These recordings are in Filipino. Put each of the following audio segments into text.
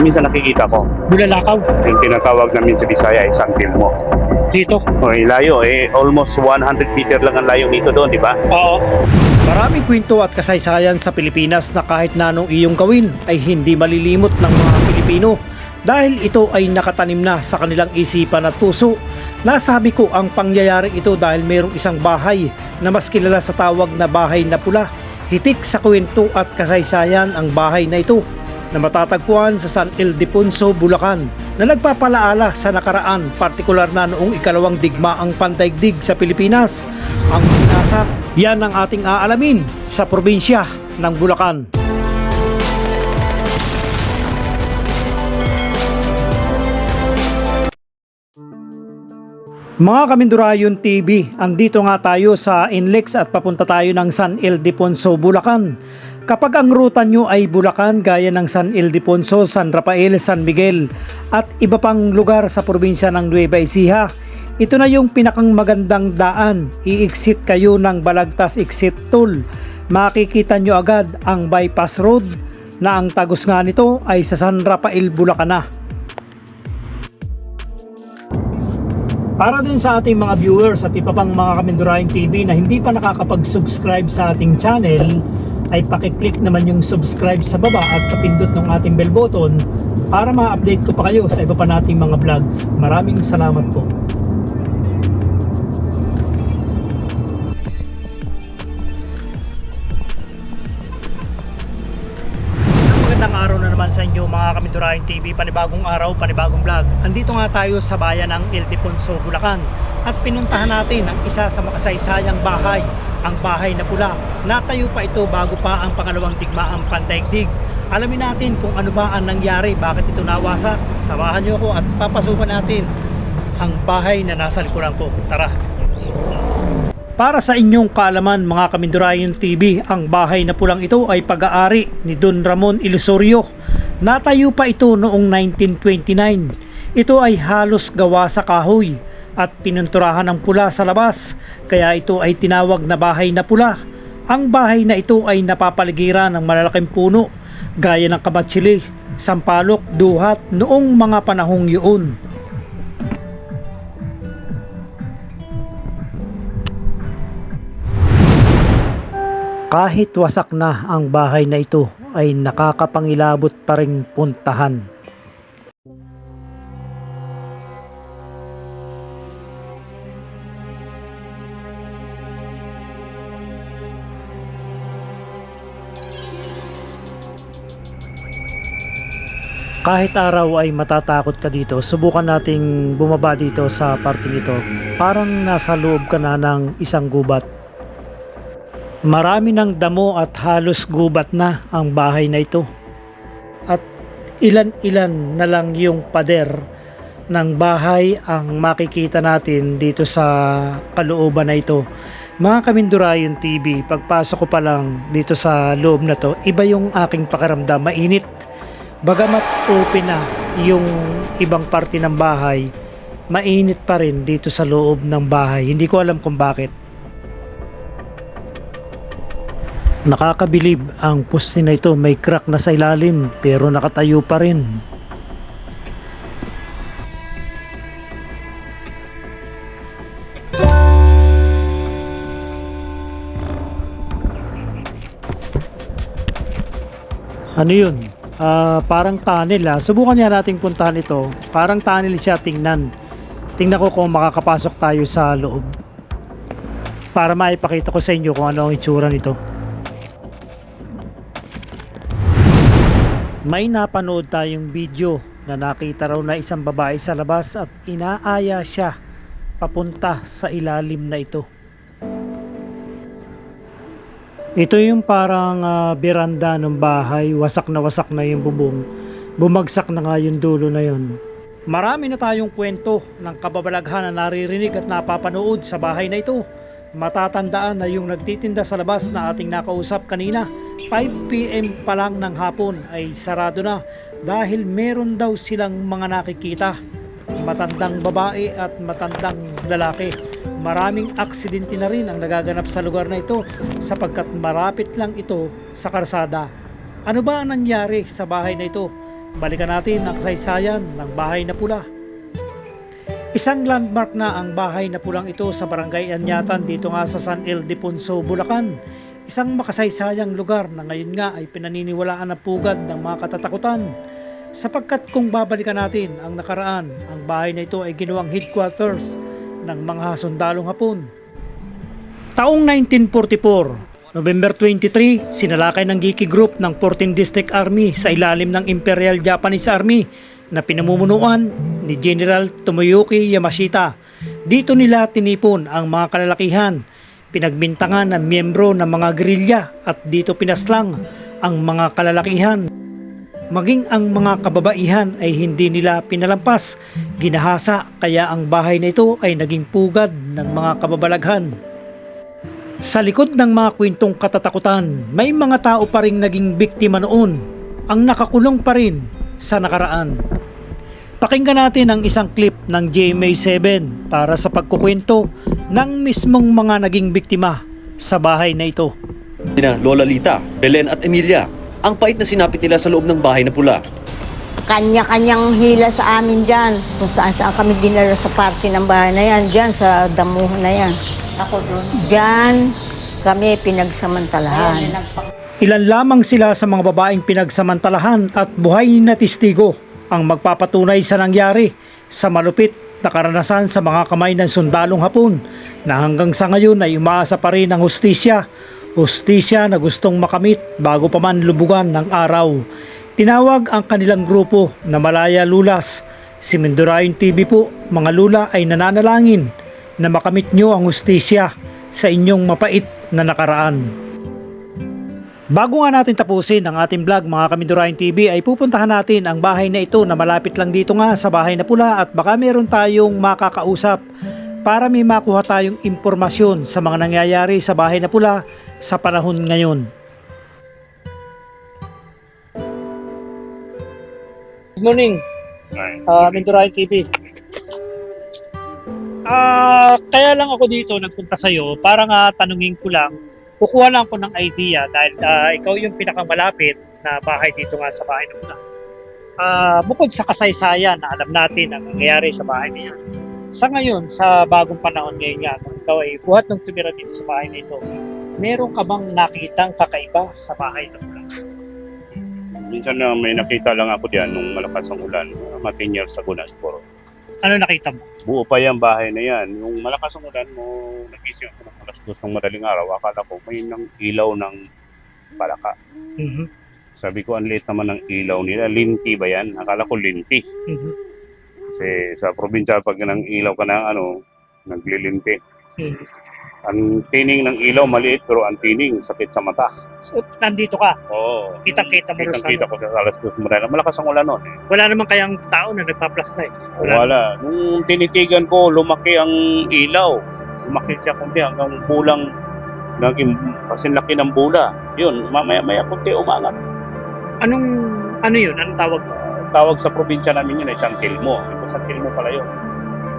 Minsan nakikita ko, Bulalakaw. yung tinatawag namin sa Bisaya, isang mo. Dito. O, layo eh, almost 100 meter lang ang layo nito doon, di ba? Oo. Maraming kwento at kasaysayan sa Pilipinas na kahit na anong iyong gawin ay hindi malilimot ng mga Pilipino dahil ito ay nakatanim na sa kanilang isipan at puso. Nasabi ko ang pangyayari ito dahil mayroong isang bahay na mas kilala sa tawag na bahay na pula. Hitik sa kwento at kasaysayan ang bahay na ito na matatagpuan sa San Ildefonso, Bulacan na nagpapalaala sa nakaraan, partikular na noong ikalawang digmaang pandaigdig sa Pilipinas. Ang pinasak, yan ang ating aalamin sa probinsya ng Bulacan. Mga Kamindurayon TV, andito nga tayo sa Inlex at papunta tayo ng San Ildefonso, Bulacan. Kapag ang ruta nyo ay Bulacan gaya ng San Ildefonso, San Rafael, San Miguel at iba pang lugar sa probinsya ng Nueva Ecija, ito na yung pinakang magandang daan. I-exit kayo ng Balagtas Exit Toll. Makikita nyo agad ang bypass road na ang tagos nga nito ay sa San Rafael, Bulacan na. Para din sa ating mga viewers at iba pang mga Kamindurahin TV na hindi pa nakakapag-subscribe sa ating channel, ay pakiclick naman yung subscribe sa baba at kapindot ng ating bell button para ma-update ko pa kayo sa iba pa nating mga vlogs. Maraming salamat po. Naman sa inyo mga Kamindurahin TV, panibagong araw, panibagong vlog. Andito nga tayo sa bayan ng Ildefonso, Bulacan at pinuntahan natin ang isa sa makasaysayang bahay, ang bahay na pula. Natayo pa ito bago pa ang pangalawang digmaang pandaigdig. Alamin natin kung ano ba ang nangyari, bakit ito nawasak. Samahan niyo ako at papasukan natin ang bahay na nasa likuran ko. Tara! Para sa inyong kaalaman mga Kamindurayon TV, ang bahay na pulang ito ay pag-aari ni Don Ramon Ilusorio. Natayo pa ito noong 1929. Ito ay halos gawa sa kahoy at pinunturahan ng pula sa labas, kaya ito ay tinawag na bahay na pula. Ang bahay na ito ay napapaligiran ng malalaking puno gaya ng kamatsili, sampalok, duhat noong mga panahong yun. Kahit wasak na ang bahay na ito ay nakakapangilabot pa ring puntahan. Kahit araw ay matatakot ka dito, subukan nating bumaba dito sa parting ito. Parang nasa loob ka na ng isang gubat. Marami ng damo at halos gubat na ang bahay na ito. At ilan-ilan na lang yung pader ng bahay ang makikita natin dito sa kalooban na ito. Mga Kamindurayon TV, pagpasok ko pa lang dito sa loob na to, iba yung aking pakiramdam, mainit. Bagamat open na yung ibang parte ng bahay, mainit pa rin dito sa loob ng bahay. Hindi ko alam kung bakit. Nakakabilib ang poste na ito may crack na sa ilalim pero nakatayo pa rin. Ano yun? Ah, parang tunnel ah. Subukan niya nating puntahan ito. Parang tunnel siya tingnan. Tingnan ko kung makakapasok tayo sa loob. Para maipakita ko sa inyo kung ano ang itsura nito. May napanood tayong video na nakita raw na isang babae sa labas at inaaya siya papunta sa ilalim na ito. Ito yung parang ah, beranda ng bahay, wasak na wasak na yung bubong. Bumagsak na nga yung dulo na yun. Marami na tayong kwento ng kababalaghan na naririnig at napapanood sa bahay na ito. Matatandaan na yung nagtitinda sa labas na ating nakausap kanina, 5pm pa lang ng hapon ay sarado na dahil meron daw silang mga nakikita. Matandang babae at matandang lalaki. Maraming aksidente na rin ang nagaganap sa lugar na ito sapagkat marapit lang ito sa karsada. Ano ba ang nangyari sa bahay na ito? balikan natin ang kasaysayan ng bahay na pula. Isang landmark na ang bahay na pulang ito sa barangay Anyatan dito nga sa San Ildefonso, Bulacan. Isang makasaysayang lugar na ngayon nga ay pinaniniwalaan na pugad ng mga katatakutan. Sapagkat kung babalikan natin ang nakaraan, ang bahay na ito ay ginawang headquarters ng mga sundalong hapon. Taong 1944, November 23, sinalakay ng Giki Group ng 14th District Army sa ilalim ng Imperial Japanese Army na pinamumunuan ni General Tomoyuki Yamashita. Dito nila tinipon ang mga kalalakihan, pinagbintangan ng miyembro ng mga gerilya at dito pinaslang ang mga kalalakihan. Maging ang mga kababaihan ay hindi nila pinalampas, ginahasa kaya ang bahay na ito ay naging pugad ng mga kababalaghan. Sa likod ng mga kwentong katatakutan, may mga tao pa rin naging biktima noon, ang nakakulong pa rin sa nakaraan. Pakinggan natin ang isang clip ng GMA7 para sa pagkukwento ng mismong mga naging biktima sa bahay na ito. Lola Lita, Belen at Emilia, ang pait na sinapit nila sa loob ng bahay na pula. Kanya-kanyang hila sa amin dyan. Kung saan saan kami dinala sa party ng bahay na yan. Dyan sa damuhan na yan. Ako doon. Dyan kami pinagsamantalahan. Ilan lamang sila sa mga babaeng pinagsamantalahan at buhay na testigo ang magpapatunay sa nangyari sa malupit na karanasan sa mga kamay ng sundalong hapon na hanggang sa ngayon ay umaasa pa rin ang hustisya. Hustisya na gustong makamit bago pa man lubugan ng araw. Tinawag ang kanilang grupo na Malaya Lulas. Si Mindurayon TV po, mga lula ay nananalangin na makamit nyo ang hustisya sa inyong mapait na nakaraan. Bago nga natin tapusin ang ating vlog mga Kamindurahin TV ay pupuntahan natin ang bahay na ito na malapit lang dito nga sa bahay na pula at baka meron tayong makakausap para may makuha tayong impormasyon sa mga nangyayari sa bahay na pula sa panahon ngayon. Good morning, uh, Mindurahin TV. Ah, kaya lang ako dito nagpunta sa iyo para nga tanungin ko lang, kukuha lang ko ng idea dahil ah, ikaw yung pinakamalapit na bahay dito nga sa bahay ng Ah, bukod sa kasaysayan na alam natin ang nangyayari sa bahay niya. Sa ngayon, sa bagong panahon ngayon nga, kung ikaw ay buhat ng tumira dito sa bahay na ito, meron ka bang nakitang kakaiba sa bahay ng Pula? Minsan na may nakita lang ako diyan nung malakas ang ulan, mga 10 years ago na siguro. Ano nakita mo? Buo pa yung bahay na yan. Yung malakas ang ulan mo, nagising ako ng alas dos ng madaling araw, akala ko may nang ilaw ng palaka. Mhm. Sabi ko, ang liit naman ng ilaw nila. Linti ba yan? Akala ko linti. Mhm. Kasi sa probinsya, pag nang ilaw ka ng ano, naglilinti. Mhm. Ang tining ng ilaw maliit, pero ang tining sakit sa mata. So, nandito ka, Oo. kitang-kita mo rin sa Kitang-kita ko sa alas dos ng madaling Malakas ang ulan noon. Eh. Wala naman kayang tao na nagpa-plus eh. Wala. Wala. Nung tinitigan ko, lumaki ang ilaw. Lumaki siya kunti hanggang bulang naging kasing laki ng bula. Yun, mamaya-maya kunti umangat. Anong, ano yun? Anong tawag mo? Tawag sa probinsya namin yun ay San Telmo. Ito San Telmo pala yun.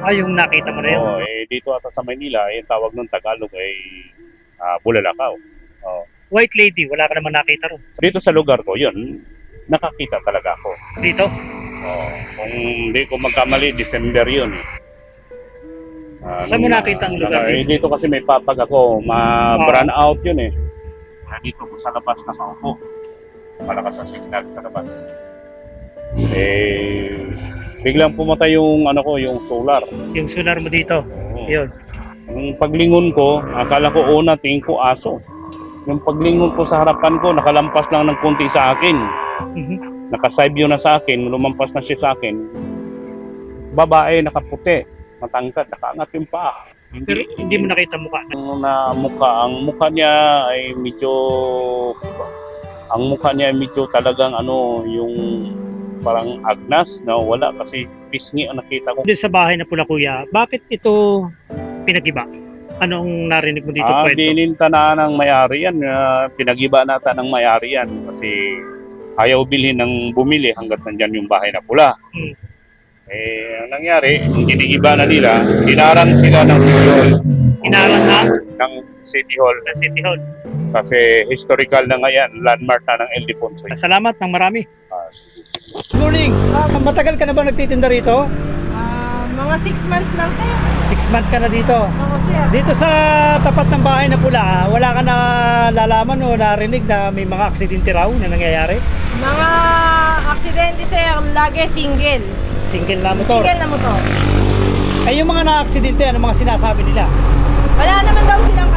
Ah, yung nakita mo na yun. Oo, eh, dito ata sa Maynila, yung tawag ng Tagalog ay ah, Bulalakaw. Oo. White lady, wala ka naman nakita ron. Dito sa lugar ko, yun, nakakita talaga ako. Dito? Oo. Kung hindi ko magkamali, December yun. eh. Ah, Saan mo nakita ang lugar Eh, dito kasi may papag ako, ma-burn out yun eh. Ah, Dito ko sa labas na paupo. Malakas ang signal sa labas. Eh, biglang pumatay yung ano ko, yung solar. Yung sonar mo dito. Oo. Yun. Yung paglingon ko, akala ko una, tingin ko aso. Yung paglingon ko sa harapan ko, nakalampas lang ng konti sa akin. Mhm. Naka-side view na sa akin, lumampas na siya sa akin. Babae, nakaputi, matangkad, nakaangat yung paa. Pero Hindi, hindi mo nakita mukha. na mukha, ang mukha niya ay medyo, ang mukha niya ay medyo talagang ano, yung parang agnas na wala kasi pisngi ang nakita ko. Sa bahay na pula kuya, bakit ito pinagiba? Anong narinig mo dito Ah, kwento? bininta na ng may-ari yan. pinag-iba nata ng may-ari yan kasi ayaw bilhin ng bumili hanggat nandyan yung bahay na pula. Hmm. Eh, ang nangyari, ginigiba na nila, dinarang sila ng City Hall, Inaral na ng City Hall ng City Hall. kasi historical na nga yan, landmark na ng El Defonso. Salamat ng marami. Ah. Good morning. Matagal ka na ba nagtitinda rito? Ah, mga 6 months lang sir. Six months ka na dito. Oo sir. Dito sa tapat ng bahay na pula, wala ka na lalaman o narinig na may mga aksidente raw na nangyayari? Mga aksidente sir, lagi single. Single na motor. Single na motor. Ay yung mga na-aksidente, ano mga sinasabi nila? Wala naman daw silang.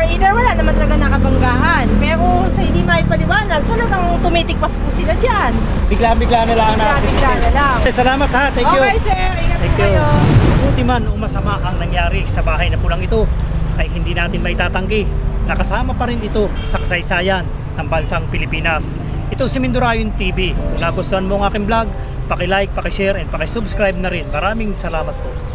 Or either wala naman talaga nakabanggahan. Pero sa hindi may paliwanag, talagang tumitikpas po sila dyan. Bigla-bigla na lang ang Bigla-bigla na lang. Salamat ha, thank you. Okay sir, ingat Thank po you. kayo. Buti man o masama ang nangyari sa bahay na pulang ito ay hindi natin may tatanggi. Nakasama pa rin ito sa kasaysayan ng bansang Pilipinas. Ito si Mindurayon TV. Kung nagustuhan mo ang aking vlog, paki-like, paki-share, and paki-subscribe na rin. Maraming salamat po.